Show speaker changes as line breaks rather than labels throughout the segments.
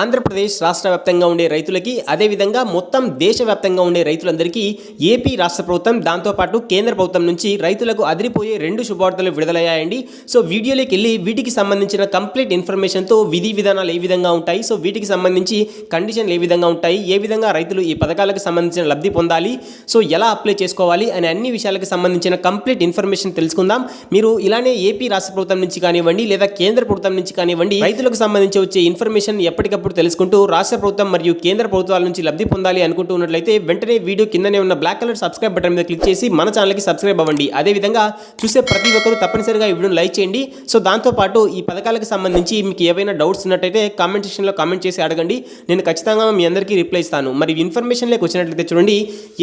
ఆంధ్రప్రదేశ్ రాష్ట్ర వ్యాప్తంగా ఉండే రైతులకి అదేవిధంగా మొత్తం దేశవ్యాప్తంగా ఉండే రైతులందరికీ ఏపీ రాష్ట్ర ప్రభుత్వం దాంతోపాటు కేంద్ర ప్రభుత్వం నుంచి రైతులకు అదిరిపోయే రెండు శుభవార్తలు విడుదలయ్యాయండి. సో వీడియోలోకి వెళ్ళి వీటికి సంబంధించిన కంప్లీట్ ఇన్ఫర్మేషన్తో విధి విధానాలు ఏ విధంగా ఉంటాయి సో వీటికి సంబంధించి కండిషన్లు ఏ విధంగా ఉంటాయి ఏ విధంగా రైతులు ఈ పథకాలకు సంబంధించిన లబ్ధి పొందాలి సో ఎలా అప్లై చేసుకోవాలి అనే అన్ని విషయాలకు సంబంధించిన కంప్లీట్ ఇన్ఫర్మేషన్ తెలుసుకుందాం. మీరు ఇలానే ఏపీ రాష్ట్ర ప్రభుత్వం నుంచి కానివ్వండి లేదా కేంద్ర ప్రభుత్వం నుంచి కానివ్వండి రైతులకు సంబంధించి వచ్చే ఇన్ఫర్మేషన్ ఎప్పటికప్పుడు తెలుసుకుంటూ రాష్ట్ర ప్రభుత్వం మరియు కేంద్ర ప్రభుత్వాల నుంచి లబ్ధి పొందాలి అనుకుంటూ ఉన్నట్లయితే వెంటనే వీడియో కిందనే ఉన్న బ్లాక్ కలర్ సబ్స్క్రైబ్ బటన్ మీద క్లిక్ చేసి మన ఛానల్కి సబ్స్క్రైబ్ అవ్వండి. అదేవిధంగా చూసే ప్రతి ఒక్కరూ తప్పనిసరిగా ఈ వీడియోని లైక్ చేయండి. సో దాంతోపాటు ఈ పథకాలకు సంబంధించి మీకు ఏవైనా డౌట్స్ ఉన్నట్టయితే కామెంట్ సెక్షన్లో కామెంట్ చేసి అడగండి. నేను ఖచ్చితంగా మీ అందరికీ రిప్లై ఇస్తాను. మరి ఇన్ఫర్మేషన్లోకి వచ్చినట్లయితే చూడండి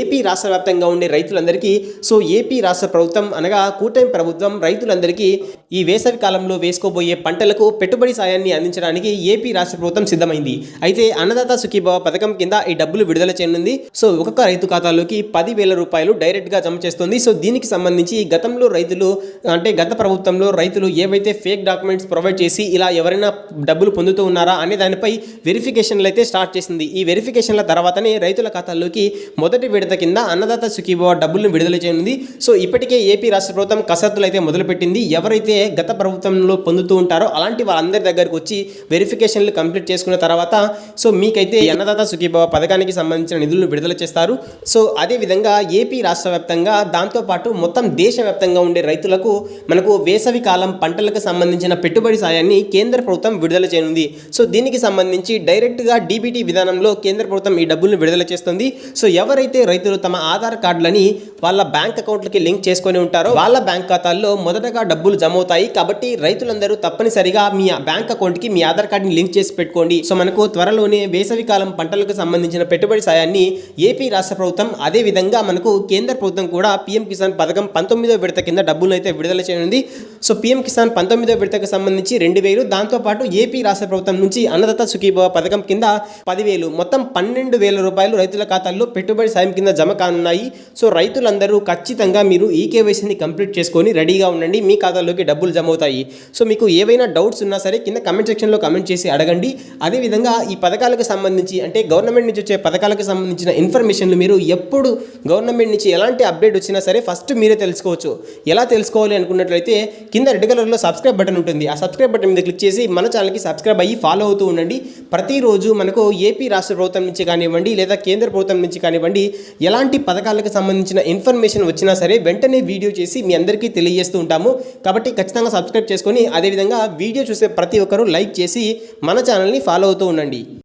ఏపీ రాష్ట్ర వ్యాప్తంగా ఉండే రైతులందరికీ సో ఏపీ రాష్ట్ర ప్రభుత్వం అనగా కూటమి ప్రభుత్వం రైతులందరికీ ఈ వేసవి కాలంలో వేసుకోబోయే పంటలకు పెట్టుబడి సాయాన్ని అందించడానికి ఏపీ రాష్ట్ర ప్రభుత్వం సిద్ధం సిద్ధమైంది అయితే అన్నదాత సుఖీభావ పథకం కింద ఈ డబ్బులు విడుదల చేయనుంది. సో ఒక్కొక్క రైతు ఖాతాలోకి పది వేల రూపాయలు డైరెక్ట్గా జమ చేస్తుంది. సో దీనికి సంబంధించి గతంలో రైతులు అంటే గత ప్రభుత్వంలో రైతులు ఏవైతే ఫేక్ డాక్యుమెంట్స్ ప్రొవైడ్ చేసి ఇలా ఎవరైనా డబ్బులు పొందుతూ ఉన్నారా అనే దానిపై వెరిఫికేషన్లు అయితే స్టార్ట్ చేసింది. ఈ వెరిఫికేషన్ల తర్వాతనే రైతుల ఖాతాల్లోకి మొదటి విడత కింద అన్నదాత సుఖీభావ డబ్బులను విడుదల చేయనుంది. సో ఇప్పటికే ఏపీ రాష్ట్ర ప్రభుత్వం కసరత్తులు అయితే మొదలుపెట్టింది. ఎవరైతే గత ప్రభుత్వంలో పొందుతూ ఉంటారో అలాంటి వాళ్ళందరి దగ్గరకు వచ్చి వెరిఫికేషన్లు కంప్లీట్ చేసుకున్న తర్వాత సో మీకైతే అన్నదాత సుఖీభావ పథకానికి సంబంధించిన నిధులను విడుదల చేస్తారు. సో అదేవిధంగా ఏపీ రాష్ట్ర వ్యాప్తంగా దాంతోపాటు మొత్తం దేశవ్యాప్తంగా ఉండే రైతులకు మనకు వేసవి కాలం పంటలకు సంబంధించిన పెట్టుబడి సాయాన్ని కేంద్ర ప్రభుత్వం విడుదల చేయనుంది. సో దీనికి సంబంధించి డైరెక్ట్గా డీబీటీ విధానంలో కేంద్ర ప్రభుత్వం ఈ డబ్బులను విడుదల చేస్తుంది. సో ఎవరైతే రైతులు తమ ఆధార్ కార్డులని వాళ్ళ బ్యాంక్ అకౌంట్లకి లింక్ చేసుకొని ఉంటారో వాళ్ళ బ్యాంక్ ఖాతాల్లో మొదటగా డబ్బులు జమ అవుతాయి. కాబట్టి రైతులందరూ తప్పనిసరిగా మీ బ్యాంక్ అకౌంట్కి మీ ఆధార్ కార్డుని లింక్ చేసి పెట్టుకోండి. సో మనకు త్వరలోనే వేసవికాలం పంటలకు సంబంధించిన పెట్టుబడి సాయాన్ని ఏపీ రాష్ట్ర ప్రభుత్వం అదే విధంగా మనకు కేంద్ర ప్రభుత్వం కూడా పీఎం కిసాన్ పథకం పంతొమ్మిదో విడత కింద డబ్బులను అయితే విడుదల చేయనుంది. సో పీఎం కిసాన్ పంతొమ్మిదో విడతకు సంబంధించి రెండు వేలు దాంతోపాటు ఏపీ రాష్ట్ర ప్రభుత్వం నుంచి అన్నదాత సుఖీభవ పథకం కింద పదివేలు మొత్తం పన్నెండు వేల రూపాయలు రైతుల ఖాతాల్లో పెట్టుబడి సాయం కింద జమ కానున్నాయి. సో రైతులందరూ ఖచ్చితంగా మీరు ఈ కేవైసీని కంప్లీట్ చేసుకొని రెడీగా ఉండండి. మీ ఖాతాలోకి డబ్బులు జమ అవుతాయి. సో మీకు ఏవైనా డౌట్స్ ఉన్నా సరే కింద కమెంట్ సెక్షన్లో కమెంట్ చేసి అడగండి. అదేవిధంగా ఈ పథకాలకు సంబంధించి అంటే గవర్నమెంట్ నుంచి వచ్చే పథకాలకు సంబంధించిన ఇన్ఫర్మేషన్లు మీరు ఎప్పుడు గవర్నమెంట్ నుంచి ఎలాంటి అప్డేట్ వచ్చినా సరే ఫస్ట్ మీరే తెలుసుకోవచ్చు. ఎలా తెలుసుకోవాలి అనుకున్నట్లయితే కింద రెడ్ కలర్లో సబ్స్క్రైబ్ బటన్ ఉంటుంది. ఆ సబ్స్క్రైబ్ బటన్ మీద క్లిక్ చేసి మన ఛానల్కి సబ్స్క్రైబ్ అయ్యి ఫాలో అవుతూ ఉండండి. ప్రతిరోజు మనకు ఏపీ రాష్ట్ర ప్రభుత్వం నుంచి కానివ్వండి లేదా కేంద్ర ప్రభుత్వం నుంచి కానివ్వండి ఎలాంటి పథకాలకు సంబంధించిన ఇన్ఫర్మేషన్ వచ్చినా సరే వెంటనే వీడియో చేసి మీ అందరికీ తెలియజేస్తూ ఉంటాము. కాబట్టి ఖచ్చితంగా సబ్స్క్రైబ్ చేసుకొని అదేవిధంగా వీడియో చూసే ప్రతి ఒక్కరూ లైక్ చేసి మన ఛానల్ని ఫాలో అవుతూ ఉండండి.